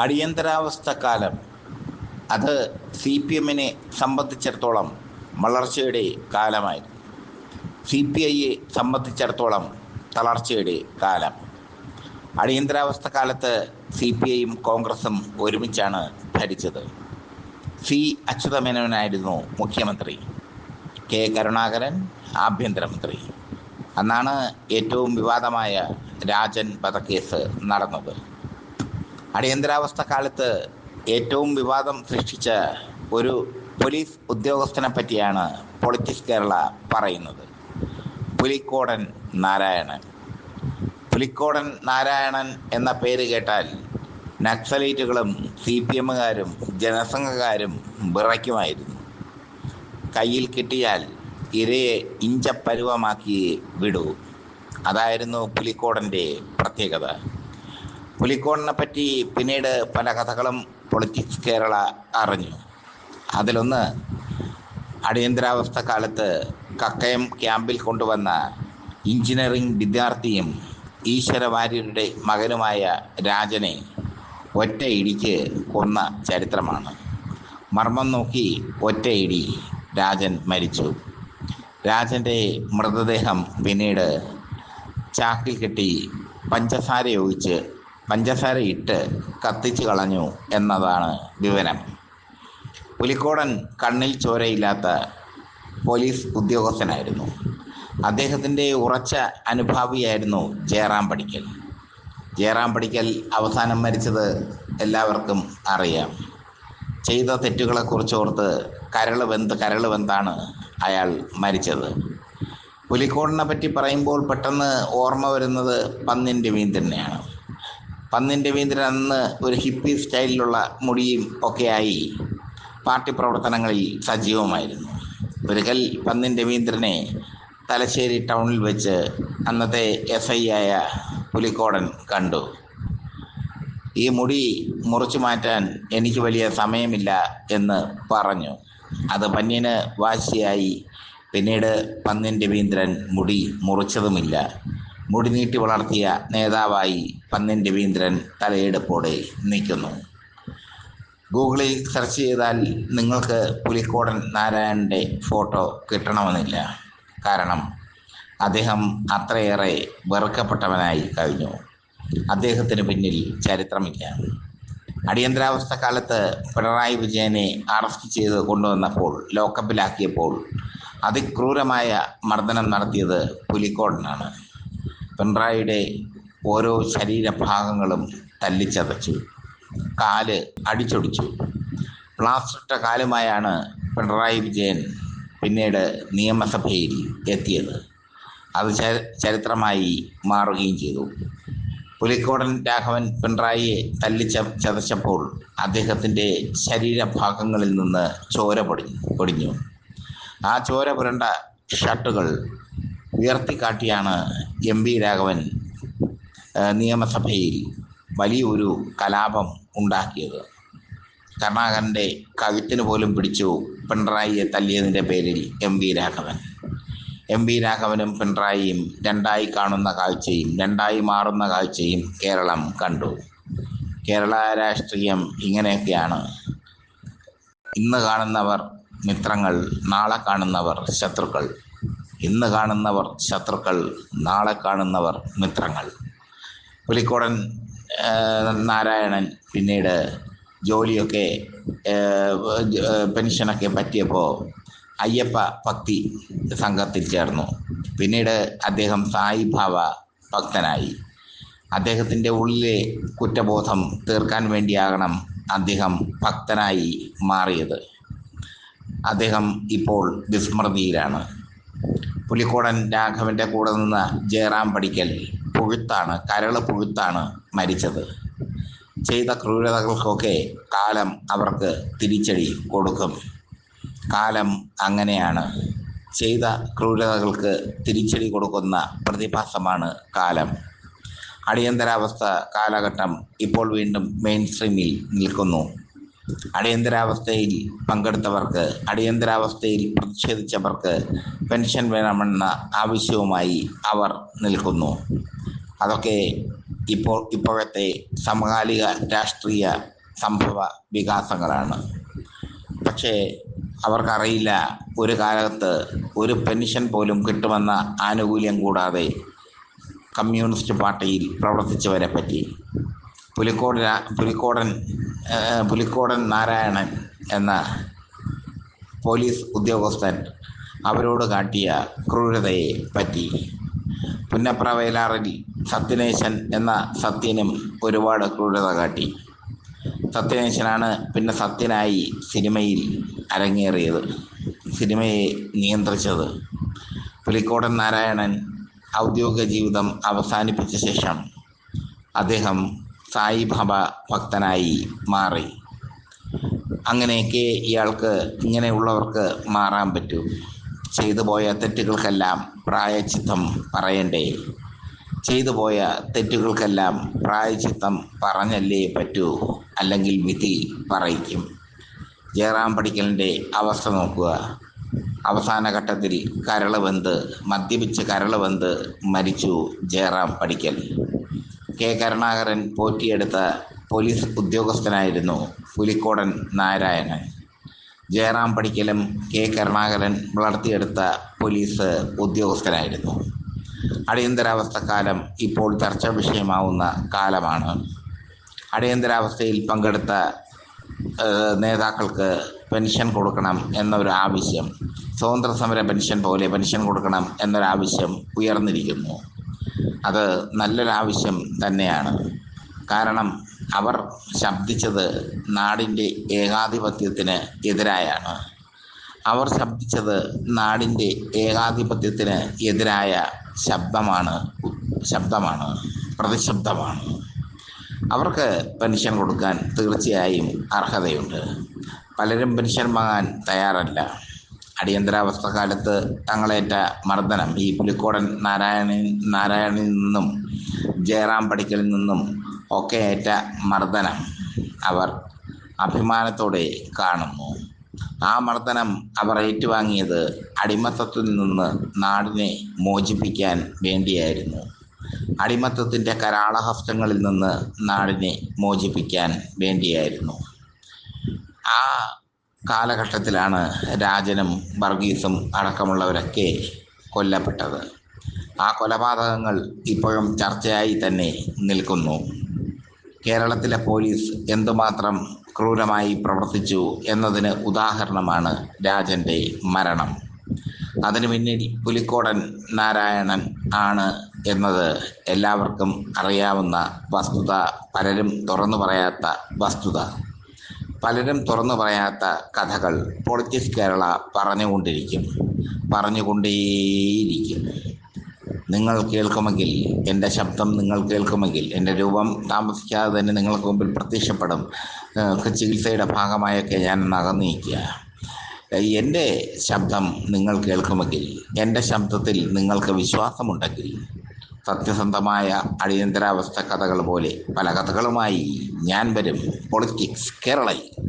അടിയന്തരാവസ്ഥ കാലം അത് സി പി എമ്മിനെ സംബന്ധിച്ചിടത്തോളം വളർച്ചയുടെ കാലമായിരുന്നു. സി പി ഐയെ സംബന്ധിച്ചിടത്തോളം തളർച്ചയുടെ കാലം. അടിയന്തരാവസ്ഥ കാലത്ത് സി പി ഐയും കോൺഗ്രസും ഒരുമിച്ചാണ് ഭരിച്ചത്. സി അച്യുതമേനോനായിരുന്നു മുഖ്യമന്ത്രി. കെ കരുണാകരൻ ആഭ്യന്തരമന്ത്രി. അന്നാണ് ഏറ്റവും വിവാദമായ രാജൻ വധക്കേസ് നടന്നത്. അടിയന്തരാവസ്ഥ കാലത്ത് ഏറ്റവും വിവാദം സൃഷ്ടിച്ച ഒരു പോലീസ് ഉദ്യോഗസ്ഥനെ പറ്റിയാണ് പൊളിറ്റിക്സ് കേരള പറയുന്നത്. പുലിക്കോടൻ നാരായണൻ. പുലിക്കോടൻ നാരായണൻ എന്ന പേര് കേട്ടാൽ നക്സലൈറ്റുകളും സി പി എമ്മുകാരും ജനസംഘകാരും വിറയ്ക്കുമായിരുന്നു. കയ്യിൽ കിട്ടിയാൽ ഇരയെ ഇഞ്ചപ്പരുവമാക്കി വിടൂ. അതായിരുന്നു പുലിക്കോടന്റെ പ്രത്യേകത. പുലിക്കോടിനെ പറ്റി പിന്നീട് പല കഥകളും പൊളിറ്റിക്സ് കേരള അറിഞ്ഞു. അതിലൊന്ന് അടിയന്തരാവസ്ഥ കാലത്ത് കക്കയം ക്യാമ്പിൽ കൊണ്ടുവന്ന എഞ്ചിനീയറിംഗ് വിദ്യാർത്ഥിയും ഈശ്വര വാര്യരുടെ മകനുമായ രാജനെ ഒറ്റ ഇടിക്ക് കൊന്ന ചരിത്രമാണ്. മർമ്മം നോക്കി ഒറ്റ ഇടി രാജൻ മരിച്ചു. രാജന്റെ മൃതദേഹം പിന്നീട് ചാക്കിൽ കെട്ടി പഞ്ചസാര ഒഴിച്ച് പഞ്ചസാര ഇട്ട് കത്തിച്ചു കളഞ്ഞു എന്നതാണ് വിവരം. പുലിക്കോടൻ കണ്ണിൽ ചോരയില്ലാത്ത പോലീസ് ഉദ്യോഗസ്ഥനായിരുന്നു. അദ്ദേഹത്തിന്റെ ഉറച്ച അനുഭാവിയായിരുന്നു ജയറാം പടിക്കൽ. ജയറാം പടിക്കൽ അവസാനം മരിച്ചത് എല്ലാവർക്കും അറിയാം. ചെയ്ത തെറ്റുകളെക്കുറിച്ച് ഓർത്ത് കരൾ വെന്ത് കരൾ വെന്താണ് അയാൾ മരിച്ചത്. പുലിക്കോടിനെ പറ്റി പറയുമ്പോൾ പെട്ടെന്ന് ഓർമ്മ വരുന്നത് പന്നിന്റെ മീൻ രവീന്ദ്രനെയാണ് പന്നിൻ രവീന്ദ്രൻ അന്ന് ഒരു ഹിപ്പി സ്റ്റൈലിലുള്ള മുടിയും ഒക്കെയായി. പാർട്ടി പ്രവർത്തനങ്ങളിൽ സജീവമായിരുന്നു. ഒരിക്കൽ പന്നിൻ രവീന്ദ്രനെ തലശ്ശേരി ടൗണിൽ വെച്ച് അന്നത്തെ എസ് ഐ ആയ പുലിക്കോടൻ കണ്ടു. ഈ മുടി മുറിച്ചു മാറ്റാൻ എനിക്ക് വലിയ സമയമില്ല എന്ന് പറഞ്ഞു. അത് പന്നിന് വാശിയായി. പിന്നീട് പന്നിൻ രവീന്ദ്രൻ മുടി മുറിച്ചതുമില്ല. മുടി നീട്ടി വളർത്തിയ നേതാവായി പന്നിൻ രവീന്ദ്രൻ തലയെടുപ്പോടെ നിൽക്കുന്നു. ഗൂഗിളിൽ സെർച്ച് ചെയ്താൽ നിങ്ങൾക്ക് പുലിക്കോടൻ നാരായണന്റെ ഫോട്ടോ കിട്ടണമെന്നില്ല. കാരണം അദ്ദേഹം അത്രയേറെ വെറുക്കപ്പെട്ടവനായി കഴിഞ്ഞു. അദ്ദേഹത്തിന് പിന്നിൽ ചരിത്രമില്ല. അടിയന്തരാവസ്ഥ കാലത്ത് പിണറായി വിജയനെ അറസ്റ്റ് ചെയ്ത് കൊണ്ടുവന്നപ്പോൾ ലോക്കപ്പിലാക്കിയപ്പോൾ അതിക്രൂരമായ മർദ്ദനം നടത്തിയത് പുലിക്കോടനാണ്. പിണറായിയുടെ ഓരോ ശരീരഭാഗങ്ങളും തല്ലിച്ചതച്ചു. കാൽ അടിച്ചൊടിച്ചു. പ്ലാസ്റ്ററിട്ട കാലുമായാണ് പിണറായി വിജയൻ പിന്നീട് നിയമസഭയിൽ എത്തിയത്. അത് ചരിത്രമായി മാറുകയും ചെയ്തു. പുലിക്കോടൻ രാഘവൻ പിണറായിയെ തല്ലിച്ച ചതച്ചപ്പോൾ അദ്ദേഹത്തിന്റെ ശരീരഭാഗങ്ങളിൽ നിന്ന് ചോര പൊടിഞ്ഞു പൊടിഞ്ഞു. ആ ചോര പുരണ്ട ഷർട്ടുകൾ ഉയർത്തിക്കാട്ടിയാണ് എം വി രാഘവൻ നിയമസഭയിൽ വലിയൊരു കലാപം ഉണ്ടാക്കിയത്. കരുണാകരന്റെ കഴുത്തിന് പോലും പിടിച്ചു പിണറായിയെ തല്ലിയതിന്റെ പേരിൽ M V Raghavan. M V രാഘവനും പിണറായിയും രണ്ടായി കാണുന്ന കാഴ്ചയും രണ്ടായി മാറുന്ന കാഴ്ചയും കേരളം കണ്ടു. കേരള രാഷ്ട്രീയം ഇങ്ങനെയൊക്കെയാണ്. ഇന്ന് കാണുന്നവർ മിത്രങ്ങൾ നാളെ കാണുന്നവർ ശത്രുക്കൾ. ഇന്ന് കാണുന്നവർ ശത്രുക്കൾ നാളെ കാണുന്നവർ മിത്രങ്ങൾ. പുലിക്കോടൻ നാരായണൻ പിന്നീട് ജോലിയൊക്കെ പെൻഷനൊക്കെ പറ്റിയപ്പോൾ അയ്യപ്പ ഭക്തി സംഘത്തിൽ ചേർന്നു. പിന്നീട് അദ്ദേഹം സായിബാബ ഭക്തനായി. അദ്ദേഹത്തിന്റെ ഉള്ളിലെ കുറ്റബോധം തീർക്കാൻ വേണ്ടിയാകണം അദ്ദേഹം ഭക്തനായി മാറിയത്. അദ്ദേഹം ഇപ്പോൾ വിസ്മൃതിയിലാണ്. പുലിക്കോടൻ രാഘവന്റെ കൂടെ നിന്ന ജയറാം പടിക്കൽ പുഴുത്താണ് കരൾ പുഴുത്താണ് മരിച്ചത്. ചെയ്ത ക്രൂരതകൾക്കൊക്കെ കാലം അവർക്ക് തിരിച്ചടി കൊടുക്കും. കാലം അങ്ങനെയാണ്. ചെയ്ത ക്രൂരതകൾക്ക് തിരിച്ചടി കൊടുക്കുന്ന പ്രതിഭാസമാണ് കാലം. അടിയന്തരാവസ്ഥ കാലഘട്ടം ഇപ്പോൾ വീണ്ടും മെയിൻ സ്ട്രീമിൽ നിൽക്കുന്നു. അടിയന്തരാവസ്ഥയിൽ പങ്കെടുത്തവർക്ക് അടിയന്തരാവസ്ഥയിൽ പ്രതിഷേധിച്ചവർക്ക് പെൻഷൻ വേണമെന്ന ആവശ്യവുമായി അവർ നിൽക്കുന്നു. അതൊക്കെ ഇപ്പോൾ ഇപ്പോഴത്തെ സമകാലിക രാഷ്ട്രീയ സംഭവ വികാസങ്ങളാണ്. പക്ഷേ അവർക്കറിയില്ല ഒരു കാലത്ത് ഒരു പെൻഷൻ പോലും കിട്ടുമെന്ന ആനുകൂല്യം കൂടാതെ കമ്മ്യൂണിസ്റ്റ് പാർട്ടിയിൽ പ്രവർത്തിച്ചവരെ പറ്റി. പുലിക്കോട് പുലിക്കോടൻ പുലിക്കോടൻ നാരായണൻ എന്ന പോലീസ് ഉദ്യോഗസ്ഥൻ അവരോട് കാട്ടിയ ക്രൂരതയെ പറ്റി. പുന്നപ്ര വയലാറിൽ സത്യനേശൻ എന്ന സത്യനും ഒരുപാട് ക്രൂരത കാട്ടി. സത്യനേശനാണ് പിന്നെ സത്യനായി സിനിമയിൽ അരങ്ങേറിയത് സിനിമയെ നിയന്ത്രിച്ചത്. പുലിക്കോടൻ നാരായണൻ ഔദ്യോഗിക ജീവിതം അവസാനിപ്പിച്ച ശേഷം അദ്ദേഹം സായിബാബ ഭക്തനായി മാറി. അങ്ങനെയൊക്കെ ഇയാൾക്ക് ഇങ്ങനെയുള്ളവർക്ക് മാറാൻ പറ്റൂ. ചെയ്തു പോയ തെറ്റുകൾക്കെല്ലാം പ്രായച്ചിത്തം പറയണ്ടേ? ചെയ്തു പോയ തെറ്റുകൾക്കെല്ലാം പ്രായച്ചിത്തം പറഞ്ഞല്ലേ പറ്റൂ? അല്ലെങ്കിൽ വിധി പറയിക്കും. ജയറാം പഠിക്കലിന്റെ അവസ്ഥ നോക്കുക. അവസാന ഘട്ടത്തിൽ കരൾ വെന്ത് മദ്യപിച്ച് കരൾ വെന്ത് മരിച്ചു ജയറാം പടിക്കൽ. കെ കരുണാകരൻ പോറ്റിയെടുത്ത പോലീസ് ഉദ്യോഗസ്ഥനായിരുന്നു പുലിക്കോടൻ നാരായണൻ. ജയറാം പടിക്കലും കെ കരുണാകരൻ വളർത്തിയെടുത്ത പോലീസ് ഉദ്യോഗസ്ഥനായിരുന്നു. അടിയന്തരാവസ്ഥക്കാലം ഇപ്പോൾ ചർച്ചാ വിഷയമാവുന്ന കാലമാണ്. അടിയന്തരാവസ്ഥയിൽ പങ്കെടുത്ത നേതാക്കൾക്ക് പെൻഷൻ കൊടുക്കണം എന്നൊരു ആവശ്യം സ്വതന്ത്ര സമര പെൻഷൻ പോലെ പെൻഷൻ കൊടുക്കണം എന്നൊരാവശ്യം ഉയർന്നിരിക്കുന്നു. അത് നല്ലൊരാവശ്യം തന്നെയാണ്. കാരണം അവർ ശബ്ദിച്ചത് നാടിന്റെ ഏകാധിപത്യത്തിന് എതിരായാണ്. അവർ ശബ്ദിച്ചത് നാടിന്റെ ഏകാധിപത്യത്തിന് എതിരായ ശബ്ദമാണ് ശബ്ദമാണ് പ്രതിശബ്ദമാണ്. അവർക്ക് പെൻഷൻ കൊടുക്കാൻ തീർച്ചയായും അർഹതയുണ്ട്. പലരും പെൻഷൻ വാങ്ങാൻ തയ്യാറല്ല. അടിയന്തരാവസ്ഥ കാലത്ത് തങ്ങളേറ്റ മർദ്ദനം ഈ പുലിക്കോടൻ നാരായണൻ നാരായണനിൽ നിന്നും ജയറാം പടിക്കലിൽ നിന്നും ഒക്കെ ഏറ്റ മർദ്ദനം അവർ അഭിമാനത്തോടെ കാണുന്നു. ആ മർദ്ദനം അവർ ഏറ്റുവാങ്ങിയത് അടിമത്തത്തിൽ നിന്ന് നാടിനെ മോചിപ്പിക്കാൻ വേണ്ടിയായിരുന്നു. അടിമത്തത്തിന്റെ കരാളഹസ്തങ്ങളിൽ നിന്ന് നാടിനെ മോചിപ്പിക്കാൻ വേണ്ടിയായിരുന്നു. ആ കാലഘട്ടത്തിലാണ് രാജനും വർഗീസും അടക്കമുള്ളവരൊക്കെ കൊല്ലപ്പെട്ടത്. ആ കൊലപാതകങ്ങൾ ഇപ്പോഴും ചർച്ചയായി തന്നെ നിൽക്കുന്നു. കേരളത്തിലെ പോലീസ് എന്തുമാത്രം ക്രൂരമായി പ്രവർത്തിച്ചു എന്നതിന് ഉദാഹരണമാണ് രാജന്റെ മരണം. അതിനു പിന്നിൽ പുലിക്കോടൻ നാരായണൻ ആണ് എന്നത് എല്ലാവർക്കും അറിയാവുന്ന വസ്തുത പലരും തുറന്നു പറയാത്ത വസ്തുത. പലരും തുറന്നു പറയാത്ത കഥകൾ പൊളിറ്റിക്സ് കേരള പറഞ്ഞുകൊണ്ടിരിക്കും. പറഞ്ഞുകൊണ്ടേയിരിക്കും. നിങ്ങൾ കേൾക്കുമെങ്കിൽ എന്റെ ശബ്ദം നിങ്ങൾ കേൾക്കുമെങ്കിൽ എന്റെ രൂപം താമസിക്കാതെ തന്നെ നിങ്ങൾക്ക് മുമ്പിൽ പ്രത്യക്ഷപ്പെടും. ചികിത്സയുടെ ഭാഗമായൊക്കെ ഞാൻ നകന്നിരിക്കുക. എന്റെ ശബ്ദം നിങ്ങൾ കേൾക്കുമെങ്കിൽ എന്റെ ശബ്ദത്തിൽ നിങ്ങൾക്ക് വിശ്വാസമുണ്ടെങ്കിൽ സത്യസന്ധമായ അടിയന്തരാവസ്ഥ കഥകൾ പോലെ പല കഥകളുമായി ഞാൻ വരും. പൊളിറ്റിക്സ് കേരളയിൽ